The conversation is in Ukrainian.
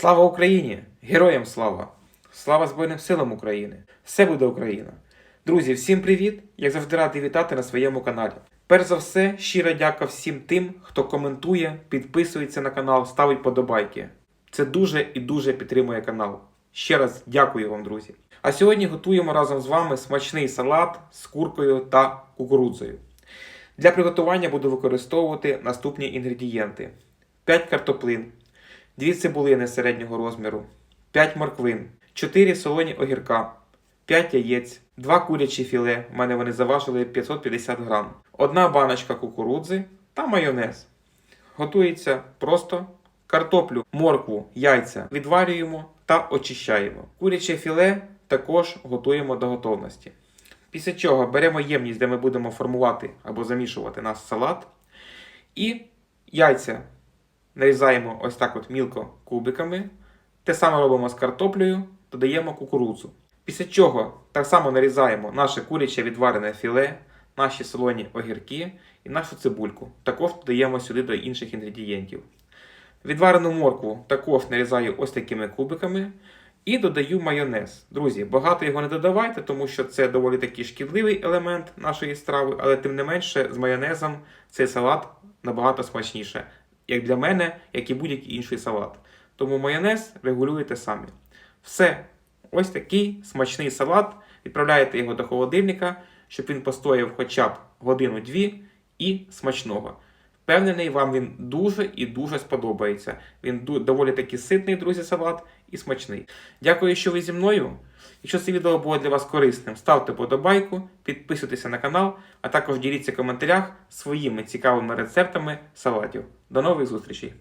Слава Україні! Героям слава! Слава Збройним силам України! Все буде Україна! Друзі, всім привіт! Як завжди радий вітати на своєму каналі. Перш за все, щира дяка всім тим, хто коментує, підписується на канал, ставить подобайки. Це дуже і дуже підтримує канал. Ще раз дякую вам, друзі. А сьогодні готуємо разом з вами смачний салат з куркою та кукурудзою. Для приготування буду використовувати наступні інгредієнти: 5 картоплин, 2 цибулини середнього розміру, 5 морквин, 4 солоні огірка, 5 яєць, 2 курячі філе, в мене вони заважили 550 грам, 1 баночка кукурудзи та майонез. Готується просто картоплю, моркву, яйця відварюємо та очищаємо. Куряче філе також готуємо до готовності. Після чого беремо ємність, де ми будемо формувати або замішувати наш салат. І яйця нарізаємо ось так от мілко кубиками. Те саме робимо з картоплею, додаємо кукурудзу. Після чого так само нарізаємо наше куряче відварене філе, наші солоні огірки і нашу цибульку. Також додаємо сюди до інших інгредієнтів. Відварену моркву також нарізаю ось такими кубиками. І додаю майонез. Друзі, багато його не додавайте, тому що це доволі такий шкідливий елемент нашої страви, але тим не менше з майонезом цей салат набагато смачніше, як для мене, як і будь-який інший салат. Тому майонез регулюєте самі. Все, ось такий смачний салат. Відправляєте його до холодильника, щоб він постояв хоча б годину-дві і смачного. Впевнений, вам він дуже і дуже сподобається. Він доволі таки ситний, друзі, салат і смачний. Дякую, що ви зі мною. Якщо це відео було для вас корисним, ставте подобайку, підписуйтеся на канал, а також діліться в коментарях своїми цікавими рецептами салатів. До нових зустрічей!